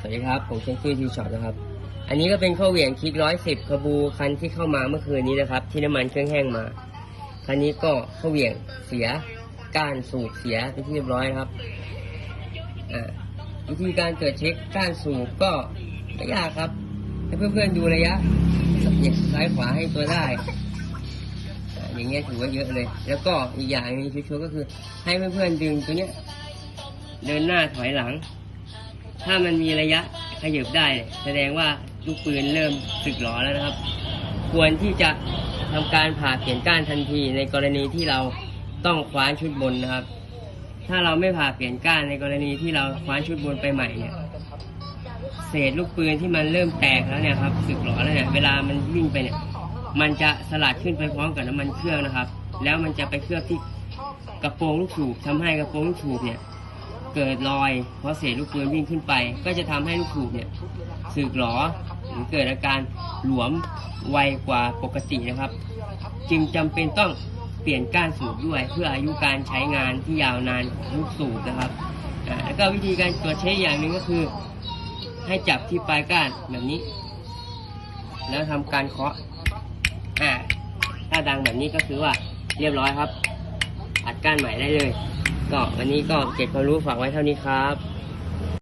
สวัสดีครับ ผมเคนซี่ทีช็อตนะครับ อันนี้ก็เป็นข้าวเหวี่ยงคลิกร้อยสิบขบูคันที่เข้ามาเมื่อคืนนี้นะครับ ที่น้ำมันเครื่องแห้งมา คันนี้ก็ข้าวเหวี่ยงเสียก้านสูบเสียเป็นที่เรียบร้อยครับอ่าวิธีการตรวจเช็คก้านสูบก็ไม่ยากครับ ให้เพื่อนๆดูระยะเนี่ยซ้ายขวาให้ตัวได้ อย่างเงี้ยถือว่าเยอะเลย แล้วก็อีกอย่างนึงชัวร์ก็คือ ให้เพื่อนๆดึงตัวเนี้ยเดินหน้าถอยหลัง ถ้ามันมีระยะขยับได้ แสดงว่าลูกปืนเริ่มสึกหรอแล้วนะครับ ควรที่จะทำการผ่าเปลี่ยนก้านทันทีในกรณีที่เราต้องคว้านชุดบนนะครับ ถ้าเราไม่ผ่าเปลี่ยนก้านในกรณีที่เราคว้านชุดบนไปใหม่เนี่ยเศษลูกปืนที่มันเริ่มแตกแล้วเนี่ยครับสึกหรอแล้วเนี่ยเวลามันวิ่งไปเนี่ยมันจะสลัดขึ้นไปพร้อมกับน้ำมันเครื่องนะครับ แล้วมันจะไปเคลือบที่กระโปรงลูกสูบทำให้กระโปรงลูกสูบเนี่ย เกิดรอยเพราะเศษลูกปืนวิ่งขึ้นไป ก็จะทำให้ลูกสูบเนี่ยสึกหรอหรือเกิดอาการหลวมไวกว่าปกตินะครับ จึงจำเป็นต้องเปลี่ยนก้านสูบด้วย เพื่ออายุการใช้งานที่ยาวนานของลูกสูบนะครับอ่าแล้วก็วิธีการตรวจเช็คอย่างหนึ่งก็คือ ให้จับที่ปลายก้านแบบนี้ แล้วทำการเคาะอ่าถ้าดังแบบนี้ก็คือว่าเรียบร้อยครับ อัดก้านใหม่ได้เลย ก็วันนี้ก็เก็บความรู้ฝากไว้เท่านี้ครับ